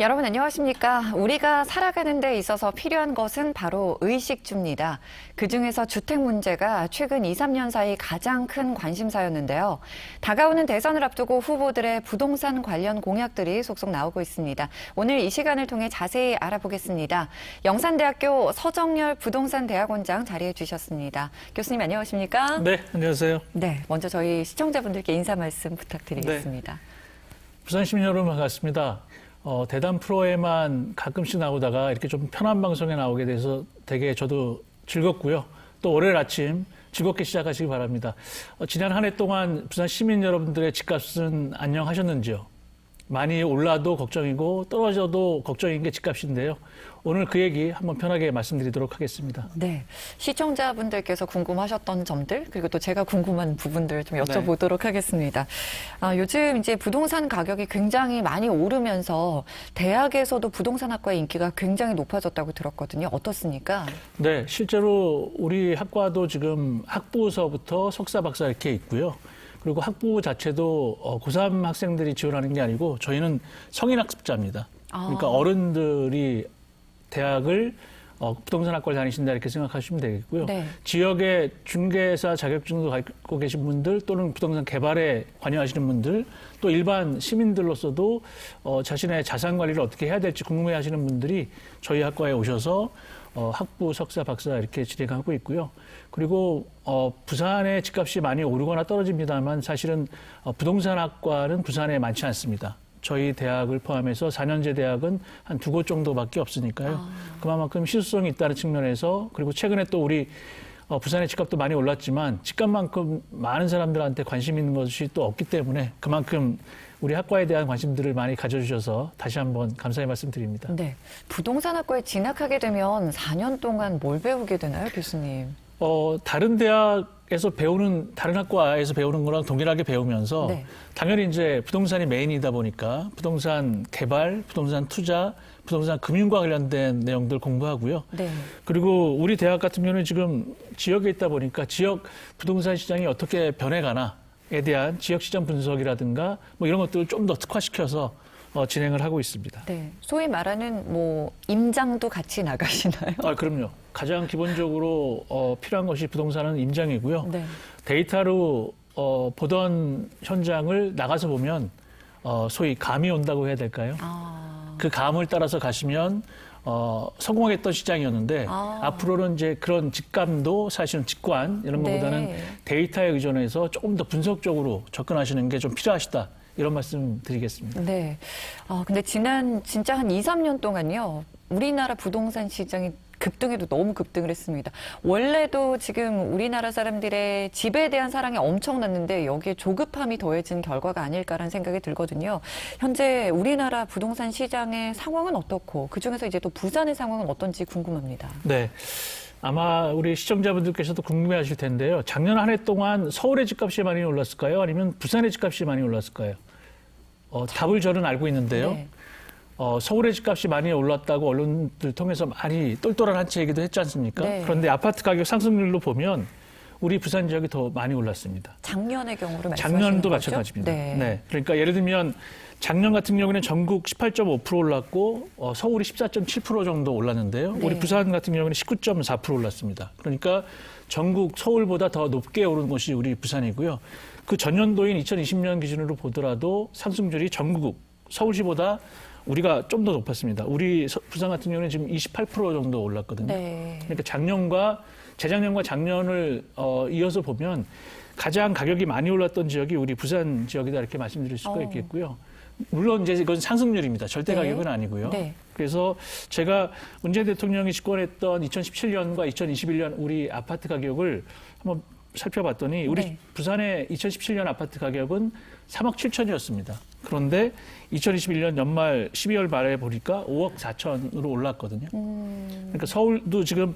여러분 안녕하십니까? 우리가 살아가는 데 있어서 필요한 것은 바로 의식주입니다. 그중에서 주택 문제가 최근 2, 3년 사이 가장 큰 관심사였는데요. 다가오는 대선을 앞두고 후보들의 부동산 관련 공약들이 속속 나오고 있습니다. 오늘 이 시간을 통해 자세히 알아보겠습니다. 영산대학교 서정열 부동산 대학원장 자리해 주셨습니다. 교수님 안녕하십니까? 네, 안녕하세요. 네, 먼저 저희 시청자분들께 인사 말씀 부탁드리겠습니다. 부산 시민 여러분 반갑습니다. 어, 대담 프로에만 가끔씩 나오다가 이렇게 좀 편한 방송에 나오게 돼서 되게 저도 즐겁고요. 또 월요일 아침 즐겁게 시작하시기 바랍니다. 어, 지난 한 해 동안 부산 시민 여러분들의 집값은 안녕하셨는지요? 많이 올라도 걱정이고 떨어져도 걱정인 게 집값인데요. 오늘 그 얘기 한번 편하게 말씀드리도록 하겠습니다. 네. 시청자분들께서 궁금하셨던 점들, 그리고 또 제가 궁금한 부분들 좀 여쭤보도록 하겠습니다. 아, 요즘 이제 부동산 가격이 굉장히 많이 오르면서 대학에서도 부동산 학과의 인기가 굉장히 높아졌다고 들었거든요. 어떻습니까? 네, 실제로 우리 학과도 지금 학부서부터 석사, 박사 이렇게 있고요. 그리고 학부 자체도 어, 고3 학생들이 지원하는 게 아니고 저희는 성인 학습자입니다. 그러니까 아. 어른들이 대학을 어, 부동산 학과를 다니신다 이렇게 생각하시면 되겠고요. 네. 지역의 중개사 자격증도 갖고 계신 분들 또는 부동산 개발에 관여하시는 분들 또 일반 시민들로서도 어, 자신의 자산 관리를 어떻게 해야 될지 궁금해하시는 분들이 저희 학과에 오셔서 어, 학부, 석사, 박사 이렇게 진행하고 있고요. 그리고 어, 부산의 집값이 많이 오르거나 떨어집니다만 사실은 어, 부동산학과는 부산에 많지 않습니다. 저희 대학을 포함해서 4년제 대학은 한 두 곳 정도밖에 없으니까요. 그만큼 실수성이 있다는 측면에서 그리고 최근에 또 우리 어, 부산의 집값도 많이 올랐지만 집값만큼 많은 사람들한테 관심 있는 것이 또 없기 때문에 그만큼 우리 학과에 대한 관심들을 많이 가져주셔서 다시 한번 감사의 말씀드립니다. 네. 부동산 학과에 진학하게 되면 4년 동안 뭘 배우게 되나요, 교수님? 어, 다른 대학에서 배우는, 다른 학과에서 배우는 거랑 동일하게 배우면서 네. 당연히 이제 부동산이 메인이다 보니까 부동산 개발, 부동산 투자, 부동산 금융과 관련된 내용들 공부하고요. 네. 그리고 우리 대학 같은 경우는 지금 지역에 있다 보니까 지역 부동산 시장이 어떻게 변해가나에 대한 지역 시장 분석이라든가 뭐 이런 것들을 좀 더 특화시켜서 어, 진행을 하고 있습니다. 네. 소위 말하는 뭐 임장도 같이 나가시나요? 아, 그럼요. 가장 기본적으로 어, 필요한 것이 부동산은 임장이고요. 네. 데이터로 어, 보던 현장을 나가서 보면 어, 소위 감이 온다고 해야 될까요? 아. 그 감을 따라서 가시면 어, 성공했던 시장이었는데 아. 앞으로는 이제 그런 직감도 사실은 직관 이런 네. 것보다는 데이터에 의존해서 조금 더 분석적으로 접근하시는 게 좀 필요하시다 이런 말씀 드리겠습니다. 네. 아, 근데 지난 진짜 한 2, 3년 동안요. 우리나라 부동산 시장이 급등해도 너무 급등을 했습니다. 원래도 지금 우리나라 사람들의 집에 대한 사랑이 엄청났는데 여기에 조급함이 더해진 결과가 아닐까라는 생각이 들거든요. 현재 우리나라 부동산 시장의 상황은 어떻고 그중에서 이제 또 부산의 상황은 어떤지 궁금합니다. 네. 아마 우리 시청자분들께서도 궁금해 하실 텐데요. 작년 한 해 동안 서울의 집값이 많이 올랐을까요? 아니면 부산의 집값이 많이 올랐을까요? 어, 답을 저는 알고 있는데요. 네. 어, 서울의 집값이 많이 올랐다고 언론들 통해서 많이 똘똘한 한치 얘기도 했지 않습니까? 네. 그런데 아파트 가격 상승률로 보면 우리 부산 지역이 더 많이 올랐습니다. 작년의 경우로 말씀하시는 작년도 거죠? 마찬가지입니다. 네. 그러니까 예를 들면 작년 같은 경우에는 전국 18.5% 올랐고 어, 서울이 14.7% 정도 올랐는데요. 네. 우리 부산 같은 경우에는 19.4% 올랐습니다. 그러니까 전국 서울보다 더 높게 오른 곳이 우리 부산이고요. 그 전년도인 2020년 기준으로 보더라도 상승률이 전국 서울시보다 우리가 좀 더 높았습니다. 우리 서- 부산 같은 경우는 지금 28% 정도 올랐거든요. 네. 그러니까 작년과 재작년과 작년을 어, 이어서 보면 가장 가격이 많이 올랐던 지역이 우리 부산 지역이다 이렇게 말씀드릴 수가 어. 있겠고요. 물론 이제 이건 상승률입니다. 절대 네. 가격은 아니고요. 네. 그래서 제가 문재인 대통령이 집권했던 2017년과 2021년 우리 아파트 가격을 한번 살펴봤더니 우리 네. 부산의 2017년 아파트 가격은 3억 7천이었습니다. 그런데 2021년 연말 12월 말에 보니까 5억 4천으로 올랐거든요. 음. 그러니까 서울도 지금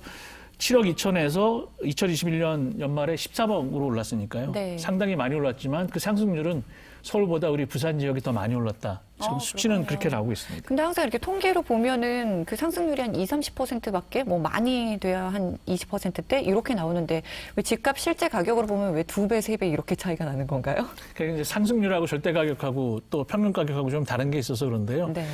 7억 2천에서 2021년 연말에 13억으로 올랐으니까요. 네. 상당히 많이 올랐지만 그 상승률은 서울보다 우리 부산 지역이 더 많이 올랐다. 지금 아, 수치는 그렇군요. 그렇게 나오고 있습니다. 근데 항상 이렇게 통계로 보면은 그 상승률이 한 2, 30%밖에 뭐 많이 돼야 한 20%대 이렇게 나오는데 왜 집값 실제 가격으로 보면 왜 두 배, 세 배 이렇게 차이가 나는 건가요? 그러니까 이제 상승률하고 절대 가격하고 또 평균 가격하고 좀 다른 게 있어서 그런데요. 네.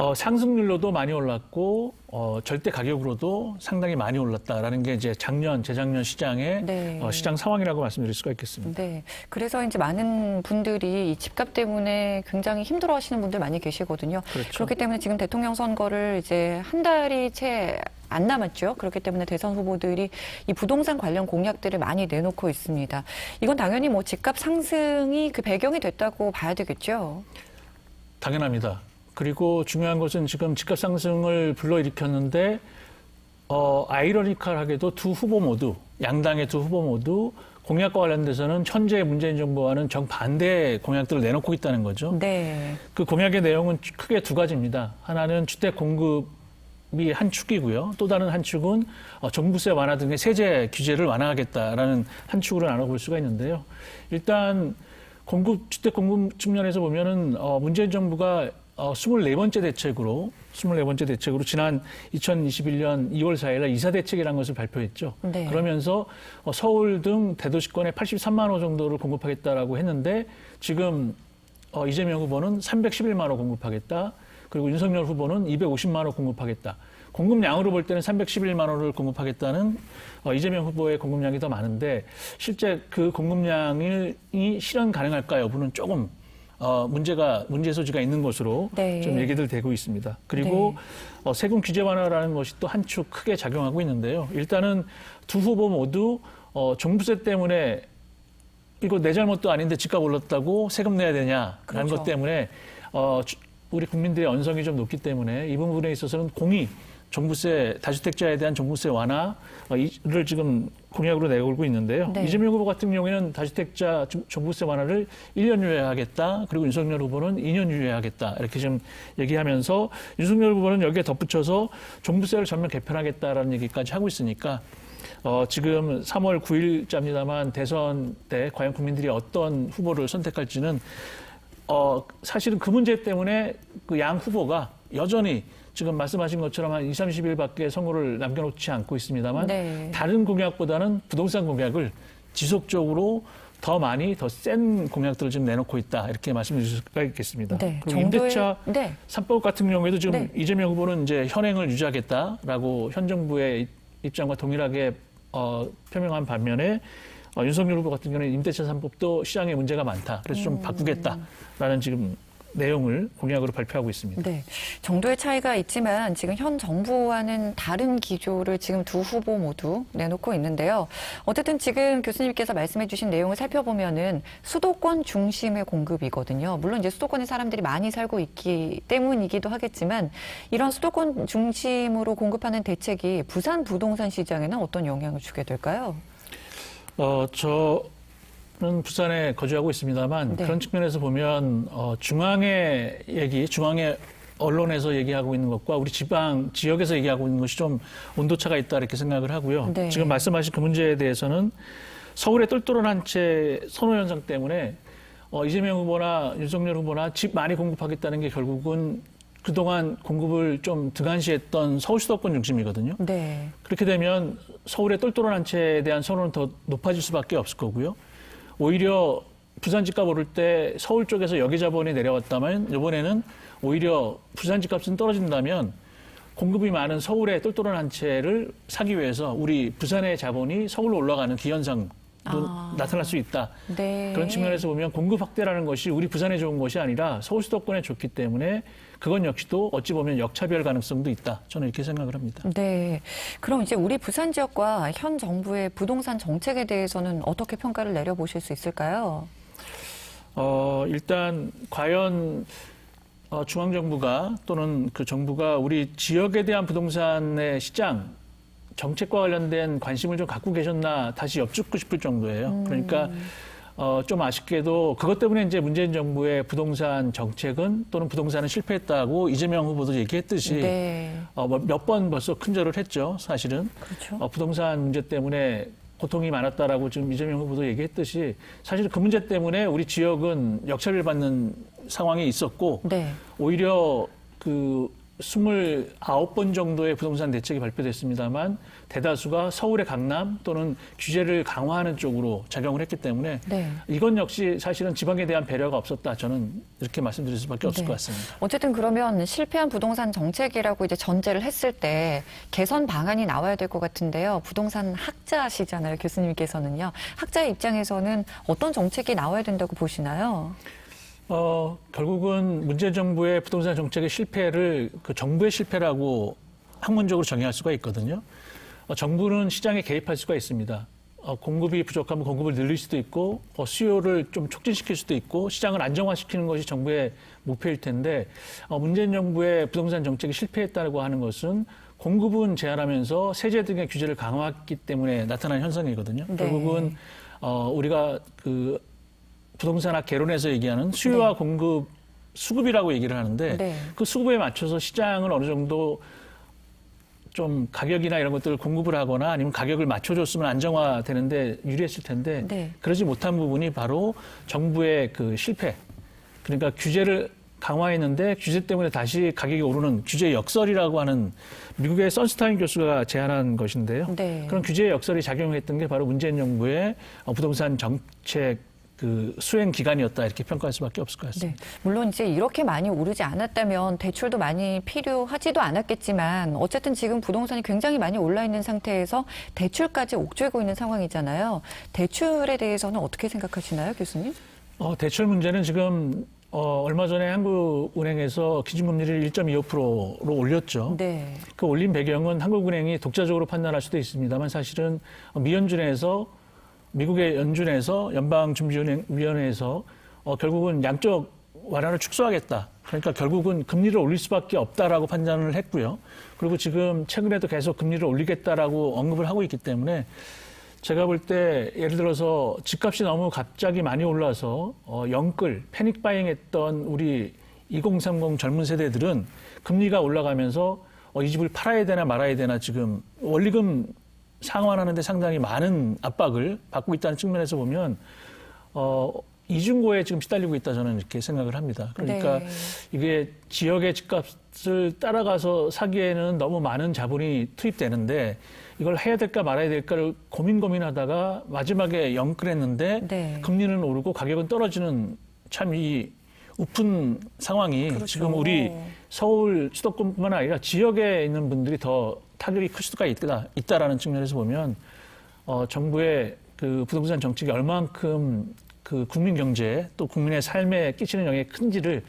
어, 상승률로도 많이 올랐고 어, 절대 가격으로도 상당히 많이 올랐다라는 게 이제 작년 재작년 시장의 네. 어, 시장 상황이라고 말씀드릴 수가 있겠습니다. 네. 그래서 이제 많은 분들이 이 집값 때문에 굉장히 힘들어 하시는 분들 많이 계시거든요. 그렇죠. 그렇기 때문에 지금 대통령 선거를 이제 한 달이 채 안 남았죠. 그렇기 때문에 대선 후보들이 이 부동산 관련 공약들을 많이 내놓고 있습니다. 이건 당연히 뭐 집값 상승이 그 배경이 됐다고 봐야 되겠죠. 당연합니다. 그리고 중요한 것은 지금 집값 상승을 불러일으켰는데 어, 아이러니컬하게도 두 후보 모두 양당의 두 후보 모두 공약과 관련돼서는 현재 문재인 정부와는 정반대의 공약들을 내놓고 있다는 거죠. 네. 그 공약의 내용은 크게 두 가지입니다. 하나는 주택 공급이 한 축이고요. 또 다른 한 축은 어, 종부세 완화 등의 세제 규제를 완화하겠다라는 한 축으로 나눠볼 수가 있는데요. 일단 공급 주택 공급 측면에서 보면은 어, 문재인 정부가 어, 24번째 대책으로 24번째 대책으로 지난 2021년 2월 4일 날 이사 대책이라는 것을 발표했죠. 네. 그러면서 어, 서울 등 대도시권에 83만 호 정도를 공급하겠다라고 했는데 지금 어, 이재명 후보는 311만 호 공급하겠다. 그리고 윤석열 후보는 250만 호 공급하겠다. 공급량으로 볼 때는 311만 호를 공급하겠다는 어, 이재명 후보의 공급량이 더 많은데 실제 그 공급량이 실현 가능할까 여부는 조금 어, 문제가 문제 소지가 있는 것으로 네. 좀 얘기들 되고 있습니다. 그리고 네. 어, 세금 규제 완화라는 것이 또 한 축 크게 작용하고 있는데요. 일단은 두 후보 모두 어, 종부세 때문에 이거 내 잘못도 아닌데 집값 올랐다고 세금 내야 되냐라는 그렇죠. 것 때문에 어, 주- 우리 국민들의 언성이 좀 높기 때문에 이 부분에 있어서는 공이 종부세 다주택자에 대한 종부세 완화를 지금 공약으로 내걸고 있는데요. 네. 이재명 후보 같은 경우에는 다주택자 종- 종부세 완화를 1년 유예하겠다. 그리고 윤석열 후보는 2년 유예하겠다. 이렇게 지금 얘기하면서 윤석열 후보는 여기에 덧붙여서 종부세를 전면 개편하겠다라는 얘기까지 하고 있으니까 어, 지금 3월 9일자입니다만 대선 때 과연 국민들이 어떤 후보를 선택할지는 어, 사실은 그 문제 때문에 그 양 후보가 여전히 지금 말씀하신 것처럼 한 2, 30일밖에 선거를 남겨놓지 않고 있습니다만 네. 다른 공약보다는 부동산 공약을 지속적으로 더 많이 더 센 공약들을 지금 내놓고 있다 이렇게 말씀드릴 수가 있겠습니다. 네. 그리고 임대차 네. 삼법 같은 경우에도 지금 네. 이재명 후보는 이제 현행을 유지하겠다라고 현 정부의 입장과 동일하게 어, 표명한 반면에 어, 윤석열 후보 같은 경우는 임대차 삼법도 시장에 문제가 많다. 그래서 음. 좀 바꾸겠다라는 지금 내용을 공약으로 발표하고 있습니다. 네. 정도의 차이가 있지만 지금 현 정부와는 다른 기조를 지금 두 후보 모두 내놓고 있는데요. 어쨌든 지금 교수님께서 말씀해 주신 내용을 살펴보면은 수도권 중심의 공급이거든요. 물론 이제 수도권에 사람들이 많이 살고 있기 때문이기도 하겠지만 이런 수도권 중심으로 공급하는 대책이 부산 부동산 시장에는 어떤 영향을 주게 될까요? 어, 저 는 부산에 거주하고 있습니다만 네. 그런 측면에서 보면 어, 중앙의 얘기, 중앙의 언론에서 얘기하고 있는 것과 우리 지방 지역에서 얘기하고 있는 것이 좀 온도차가 있다 이렇게 생각을 하고요. 네. 지금 말씀하신 그 문제에 대해서는 서울의 똘똘한 한채 선호 현상 때문에 어, 이재명 후보나 윤석열 후보나 집 많이 공급하겠다는 게 결국은 그동안 공급을 좀 등한시했던 서울 수도권 중심이거든요. 네. 그렇게 되면 서울의 똘똘한 한 채에 대한 선호는 더 높아질 수밖에 없을 거고요. 오히려 부산 집값 오를 때 서울 쪽에서 여기 자본이 내려왔다면 이번에는 오히려 부산 집값은 떨어진다면 공급이 많은 서울의 똘똘한 한 채를 사기 위해서 우리 부산의 자본이 서울로 올라가는 기현상도 아. 나타날 수 있다. 네. 그런 측면에서 보면 공급 확대라는 것이 우리 부산에 좋은 것이 아니라 서울 수도권에 좋기 때문에 그건 역시도 어찌 보면 역차별 가능성도 있다. 저는 이렇게 생각을 합니다. 네. 그럼 이제 우리 부산 지역과 현 정부의 부동산 정책에 대해서는 어떻게 평가를 내려보실 수 있을까요? 어, 일단 과연 어, 중앙정부가 또는 그 정부가 우리 지역에 대한 부동산의 시장 정책과 관련된 관심을 좀 갖고 계셨나 다시 여쭙고 싶을 정도예요. 그러니까 어, 좀 아쉽게도 그것 때문에 이제 문재인 정부의 부동산 정책은 또는 부동산은 실패했다고 이재명 후보도 얘기했듯이 네. 어, 몇 번 벌써 큰절을 했죠, 사실은. 그렇죠. 어, 부동산 문제 때문에 고통이 많았다라고 지금 이재명 후보도 얘기했듯이 사실 그 문제 때문에 우리 지역은 역차별 받는 상황이 있었고 네. 오히려 그 29번 정도의 부동산 대책이 발표됐습니다만 대다수가 서울의 강남 또는 규제를 강화하는 쪽으로 작용을 했기 때문에 네. 이건 역시 사실은 지방에 대한 배려가 없었다. 저는 이렇게 말씀드릴 수밖에 없을 네. 것 같습니다. 어쨌든 그러면 실패한 부동산 정책이라고 이제 전제를 했을 때 개선 방안이 나와야 될 것 같은데요. 부동산 학자시잖아요, 교수님께서는요. 학자의 입장에서는 어떤 정책이 나와야 된다고 보시나요? 어, 결국은 문재인 정부의 부동산 정책의 실패를 그 정부의 실패라고 학문적으로 정의할 수가 있거든요. 어, 정부는 시장에 개입할 수가 있습니다. 어, 공급이 부족하면 공급을 늘릴 수도 있고 어, 수요를 좀 촉진시킬 수도 있고 시장을 안정화시키는 것이 정부의 목표일 텐데 어, 문재인 정부의 부동산 정책이 실패했다고 하는 것은 공급은 제한하면서 세제 등의 규제를 강화했기 때문에 나타난 현상이거든요. 네. 결국은 어, 우리가 그 부동산학 개론에서 얘기하는 수요와 네. 공급 수급이라고 얘기를 하는데 네. 그 수급에 맞춰서 시장을 어느 정도 좀 가격이나 이런 것들을 공급을 하거나 아니면 가격을 맞춰줬으면 안정화되는데 유리했을 텐데 네. 그러지 못한 부분이 바로 정부의 그 실패. 그러니까 규제를 강화했는데 규제 때문에 다시 가격이 오르는 규제 역설이라고 하는 미국의 선스타인 교수가 제안한 것인데요. 네. 그런 규제 역설이 작용했던 게 바로 문재인 정부의 어, 부동산 정책 그 수행 기간이었다 이렇게 평가할 수밖에 없을 것 같습니다. 네. 물론 이제 이렇게 많이 오르지 않았다면 대출도 많이 필요하지도 않았겠지만 어쨌든 지금 부동산이 굉장히 많이 올라 있는 상태에서 대출까지 옥죄고 있는 상황이잖아요. 대출에 대해서는 어떻게 생각하시나요, 교수님? 어, 대출 문제는 지금 어, 얼마 전에 한국은행에서 기준금리를 1.25%로 올렸죠. 네. 그 올린 배경은 한국은행이 독자적으로 판단할 수도 있습니다만 사실은 미연준에서 미국의 연준에서 연방준비위원회에서 어, 결국은 양적 완화를 축소하겠다. 그러니까 결국은 금리를 올릴 수밖에 없다라고 판단을 했고요. 그리고 지금 최근에도 계속 금리를 올리겠다라고 언급을 하고 있기 때문에 제가 볼 때 예를 들어서 집값이 너무 갑자기 많이 올라서 어, 영끌, 패닉 바잉 했던 우리 2030 젊은 세대들은 금리가 올라가면서 어, 이 집을 팔아야 되나 말아야 되나 지금 원리금 상환하는데 상당히 많은 압박을 받고 있다는 측면에서 보면 어, 이중고에 지금 시달리고 있다 저는 이렇게 생각을 합니다. 그러니까 네. 이게 지역의 집값을 따라가서 사기에는 너무 많은 자본이 투입되는데 이걸 해야 될까 말아야 될까를 고민 고민하다가 마지막에 영끌했는데 네. 금리는 오르고 가격은 떨어지는 참 이 우픈 상황이 그렇죠. 지금 우리 서울 수도권뿐만 아니라 지역에 있는 분들이 더 타격이 클 수가 있다, 있다라는 측면에서 보면 어, 정부의 그 부동산 정책이 얼만큼 그 국민 경제에 또 국민의 삶에 끼치는 영향이 큰지를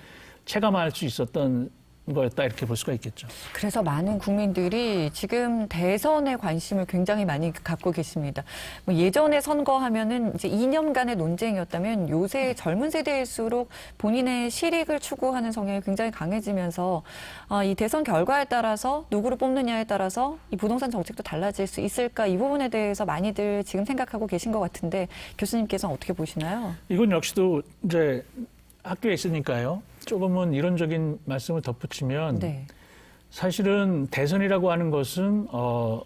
체감할 수 있었던 거였다 이렇게 볼 수가 있겠죠. 그래서 많은 국민들이 지금 대선에 관심을 굉장히 많이 갖고 계십니다. 뭐 예전에 선거하면은 이제 2년간의 논쟁이었다면 요새 젊은 세대일수록 본인의 실익을 추구하는 성향이 굉장히 강해지면서 아, 이 대선 결과에 따라서 누구를 뽑느냐에 따라서 이 부동산 정책도 달라질 수 있을까 이 부분에 대해서 많이들 지금 생각하고 계신 것 같은데 교수님께서는 어떻게 보시나요? 이건 역시도 이제 학교에 있으니까요. 조금은 이론적인 말씀을 덧붙이면 네. 사실은 대선이라고 하는 것은 어,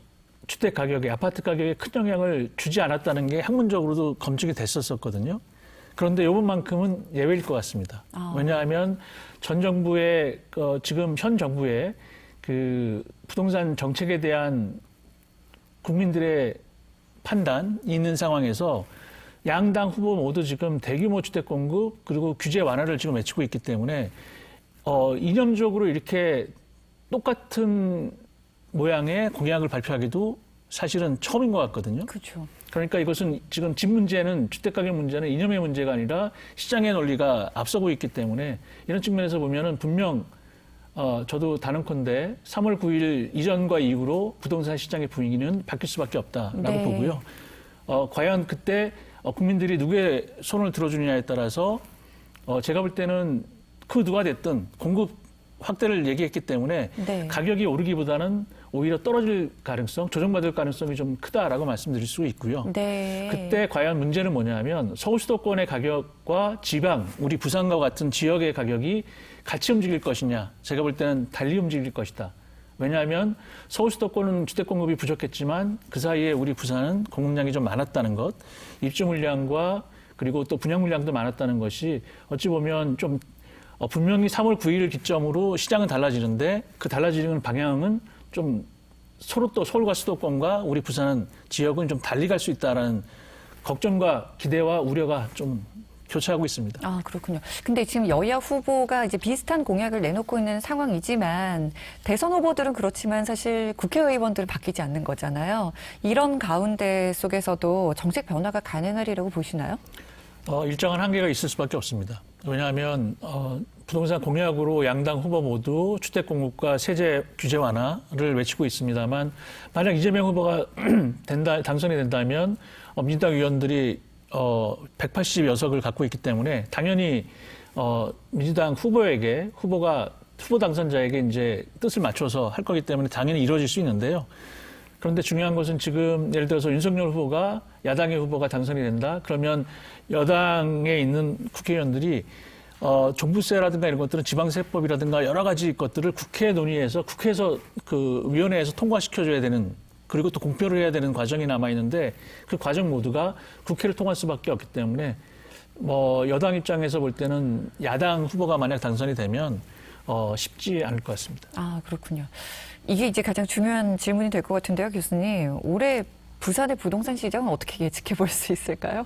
주택 가격에 아파트 가격에 큰 영향을 주지 않았다는 게 학문적으로도 검증이 됐었었거든요. 그런데 이번만큼은 예외일 것 같습니다. 아. 왜냐하면 전 정부의 어, 지금 현 정부의 그 부동산 정책에 대한 국민들의 판단이 있는 상황에서 양당 후보 모두 지금 대규모 주택 공급 그리고 규제 완화를 지금 외치고 있기 때문에 어, 이념적으로 이렇게 똑같은 모양의 공약을 발표하기도 사실은 처음인 것 같거든요. 그렇죠. 그러니까 이것은 지금 집 문제는 주택 가격 문제는 이념의 문제가 아니라 시장의 논리가 앞서고 있기 때문에 이런 측면에서 보면은 분명 어, 저도 단언컨대 3월 9일 이전과 이후로 부동산 시장의 분위기는 바뀔 수밖에 없다라고 네. 보고요. 어, 과연 그때 어, 국민들이 누구의 손을 들어주느냐에 따라서 어, 제가 볼 때는 그 누가 됐든 공급 확대를 얘기했기 때문에 네. 가격이 오르기보다는 오히려 떨어질 가능성, 조정받을 가능성이 좀 크다라고 말씀드릴 수 있고요. 네. 그때 과연 문제는 뭐냐면 서울 수도권의 가격과 지방, 우리 부산과 같은 지역의 가격이 같이 움직일 것이냐. 제가 볼 때는 달리 움직일 것이다. 왜냐하면 서울 수도권은 주택 공급이 부족했지만 그 사이에 우리 부산은 공급량이 좀 많았다는 것, 입주 물량과 그리고 또 분양 물량도 많았다는 것이 어찌 보면 좀 어, 분명히 3월 9일 기점으로 시장은 달라지는데 그 달라지는 방향은 좀 서로 또 서울과 수도권과 우리 부산 지역은 좀 달리 갈 수 있다라는 걱정과 기대와 우려가 좀 교차하고 있습니다. 아, 그렇군요. 근데 지금 여야 후보가 이제 비슷한 공약을 내놓고 있는 상황이지만 대선 후보들은 그렇지만 사실 국회의원들은 바뀌지 않는 거잖아요. 이런 가운데 속에서도 정책 변화가 가능하리라고 보시나요? 어, 일정한 한계가 있을 수밖에 없습니다. 왜냐하면 어, 부동산 공약으로 양당 후보 모두 주택 공급과 세제 규제 완화를 외치고 있습니다만 만약 이재명 후보가 된다 당선이 된다면 어, 민주당 의원들이 어, 180여석을 갖고 있기 때문에 당연히 어, 민주당 후보에게 후보가 후보 당선자에게 이제 뜻을 맞춰서 할 거기 때문에 당연히 이루어질 수 있는데요. 그런데 중요한 것은 지금 예를 들어서 윤석열 후보가 야당의 후보가 당선이 된다. 그러면 여당에 있는 국회의원들이 어, 종부세라든가 이런 것들은 지방세법이라든가 여러 가지 것들을 국회 논의해서 국회에서 그 위원회에서 통과시켜줘야 되는 그리고 또 공표를 해야 되는 과정이 남아 있는데 그 과정 모두가 국회를 통할 수밖에 없기 때문에 뭐 여당 입장에서 볼 때는 야당 후보가 만약 당선이 되면 어, 쉽지 않을 것 같습니다. 아, 그렇군요. 이게 이제 가장 중요한 질문이 될 것 같은데요, 교수님. 올해 부산의 부동산 시장은 어떻게 예측해 볼 수 있을까요?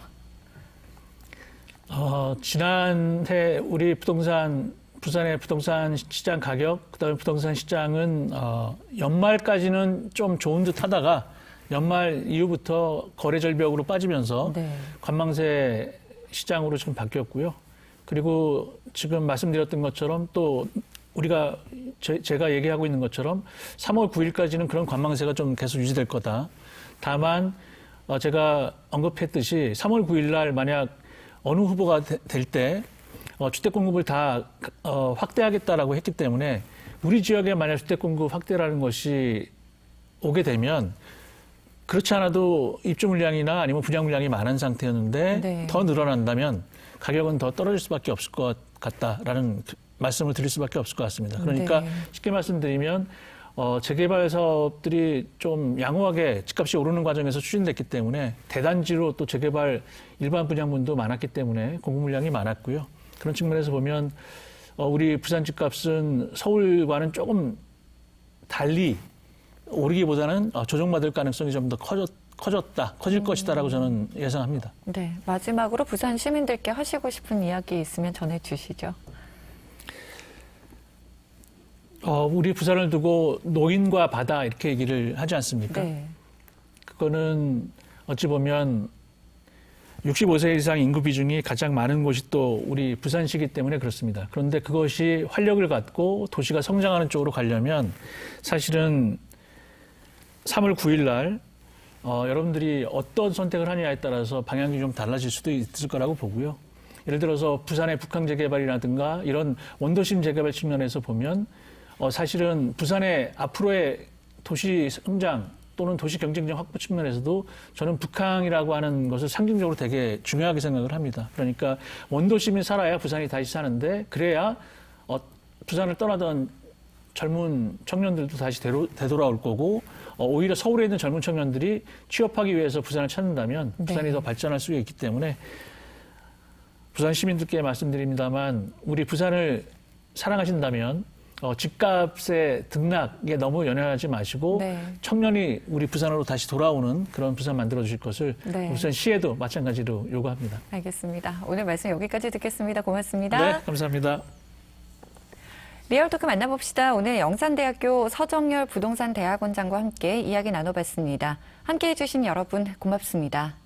어, 지난해 우리 부동산 부산의 부동산 시장 가격 그다음에 부동산 시장은 어, 연말까지는 좀 좋은 듯 하다가 연말 이후부터 거래 절벽으로 빠지면서 네. 관망세 시장으로 지금 바뀌었고요. 그리고 지금 말씀드렸던 것처럼 또 우리가 제, 제가 얘기하고 있는 것처럼 3월 9일까지는 그런 관망세가 좀 계속 유지될 거다. 다만 어, 제가 언급했듯이 3월 9일 날 만약 어느 후보가 될 때 어, 주택 공급을 다 어, 확대하겠다라고 했기 때문에 우리 지역에 만약 주택 공급 확대라는 것이 오게 되면 그렇지 않아도 입주 물량이나 아니면 분양 물량이 많은 상태였는데 네. 더 늘어난다면 가격은 더 떨어질 수밖에 없을 것 같다라는 그 말씀을 드릴 수밖에 없을 것 같습니다. 그러니까 네. 쉽게 말씀드리면 어, 재개발 사업들이 좀 양호하게 집값이 오르는 과정에서 추진됐기 때문에 대단지로 또 재개발 일반 분양분도 많았기 때문에 공급 물량이 많았고요. 그런 측면에서 보면 어, 우리 부산 집값은 서울과는 조금 달리 오르기보다는 어, 조정받을 가능성이 좀 더 커졌, 커졌다, 커질 것이다라고 저는 예상합니다. 네. 마지막으로 부산 시민들께 하시고 싶은 이야기 있으면 전해 주시죠. 어, 우리 부산을 두고 노인과 바다 이렇게 얘기를 하지 않습니까? 네. 그거는 어찌 보면 65세 이상 인구 비중이 가장 많은 곳이 또 우리 부산시기 때문에 그렇습니다. 그런데 그것이 활력을 갖고 도시가 성장하는 쪽으로 가려면 사실은 3월 9일 날 어, 여러분들이 어떤 선택을 하느냐에 따라서 방향이 좀 달라질 수도 있을 거라고 보고요. 예를 들어서 부산의 북항 재개발이라든가 이런 원도심 재개발 측면에서 보면 어, 사실은 부산의 앞으로의 도시 성장 또는 도시 경쟁력 확보 측면에서도 저는 북항이라고 하는 것을 상징적으로 되게 중요하게 생각을 합니다. 그러니까 원도심이 살아야 부산이 다시 사는데 그래야 어, 부산을 떠나던 젊은 청년들도 다시 되로, 되돌아올 거고 어, 오히려 서울에 있는 젊은 청년들이 취업하기 위해서 부산을 찾는다면 네. 부산이 더 발전할 수 있기 때문에 부산 시민들께 말씀드립니다만 우리 부산을 사랑하신다면 어, 집값의 등락에 너무 연연하지 마시고 네. 청년이 우리 부산으로 다시 돌아오는 그런 부산 만들어 주실 것을 네. 부산 시에도 마찬가지로 요구합니다. 알겠습니다. 오늘 말씀 여기까지 듣겠습니다. 고맙습니다. 네, 감사합니다. 리얼토크 만나봅시다. 오늘 영산대학교 서정열 부동산 대학원장과 함께 이야기 나눠봤습니다. 함께 해 주신 여러분 고맙습니다.